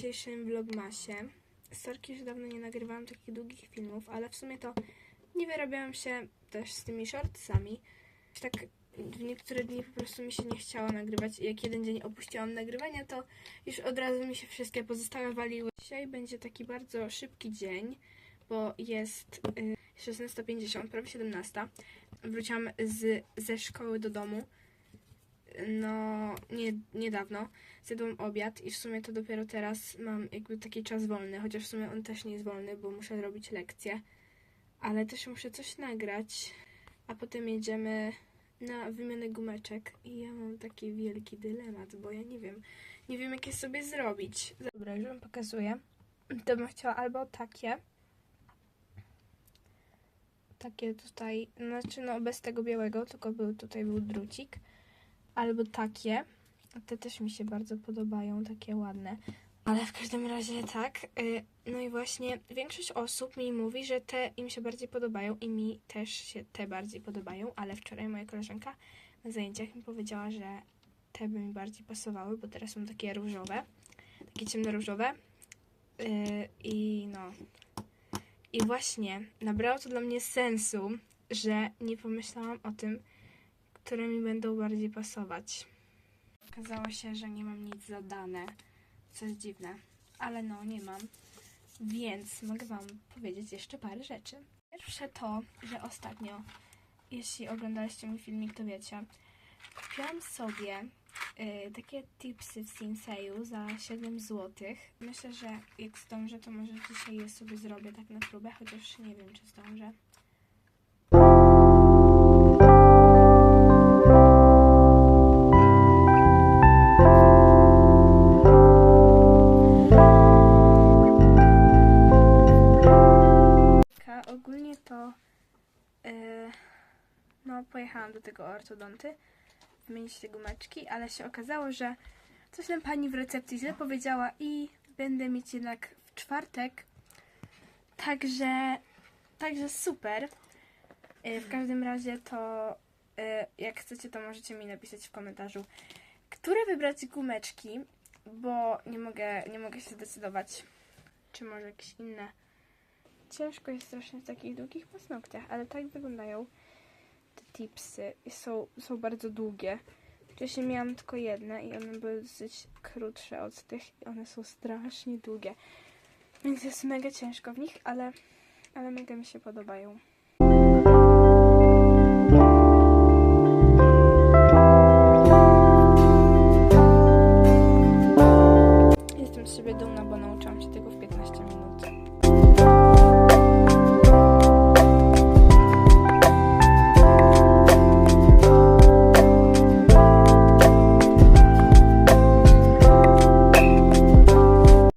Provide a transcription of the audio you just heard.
dzisiejszym vlogmasie. Sorki, że dawno nie nagrywałam takich długich filmów, ale w sumie to nie wyrabiałam się też z tymi shortsami. Tak w niektóre dni po prostu mi się nie chciało nagrywać i jak jeden dzień opuściłam nagrywania, to już od razu mi się wszystkie pozostałe waliły. Dzisiaj będzie taki bardzo szybki dzień, bo jest y, 16.50, prawie 17. Wróciłam z, ze szkoły do domu. No, nie, niedawno zjadłam obiad i w sumie to dopiero teraz mam jakby taki czas wolny, chociaż w sumie on też nie jest wolny, bo muszę robić lekcje, ale też muszę coś nagrać, a potem jedziemy na wymianę gumeczek i ja mam taki wielki dylemat, bo ja nie wiem, nie wiem jak je sobie zrobić. Dobra, już wam pokazuję. To bym chciała albo takie, takie tutaj, znaczy no bez tego białego, tylko był tutaj był drucik, albo takie. Te też mi się bardzo podobają, takie ładne. Ale w każdym razie tak. y, No i właśnie większość osób mi mówi, że te im się bardziej podobają i mi też się te bardziej podobają, ale wczoraj moja koleżanka na zajęciach mi powiedziała, że te by mi bardziej pasowały, bo teraz są takie różowe, takie ciemnoróżowe. Y, I no. I właśnie nabrało to dla mnie sensu, że nie pomyślałam o tym, które mi będą bardziej pasować. Okazało się, że nie mam nic zadane, co jest dziwne, ale no, nie mam. Więc mogę Wam powiedzieć jeszcze parę rzeczy. Pierwsze to, że ostatnio, jeśli oglądaliście mój filmik, to wiecie, kupiłam sobie y, takie tipsy w Sinseju za 7 zł. Myślę, że jak zdążę, to może dzisiaj je sobie zrobię tak na próbę, chociaż nie wiem, czy zdążę. No pojechałam do tego ortodonty wymienić te gumeczki, ale się okazało, że coś tam pani w recepcji źle powiedziała i będę mieć jednak w czwartek. Także, także super. Yy, w każdym razie to yy, jak chcecie, to możecie mi napisać w komentarzu, które wybrać gumeczki, bo nie mogę, nie mogę się zdecydować, czy może jakieś inne. Ciężko jest strasznie w takich długich paznokciach, ale tak wyglądają te tipsy. I są, są bardzo długie. Wcześniej miałam tylko jedne i one były dosyć krótsze od tych i one są strasznie długie. Więc jest mega ciężko w nich, ale, ale mega mi się podobają.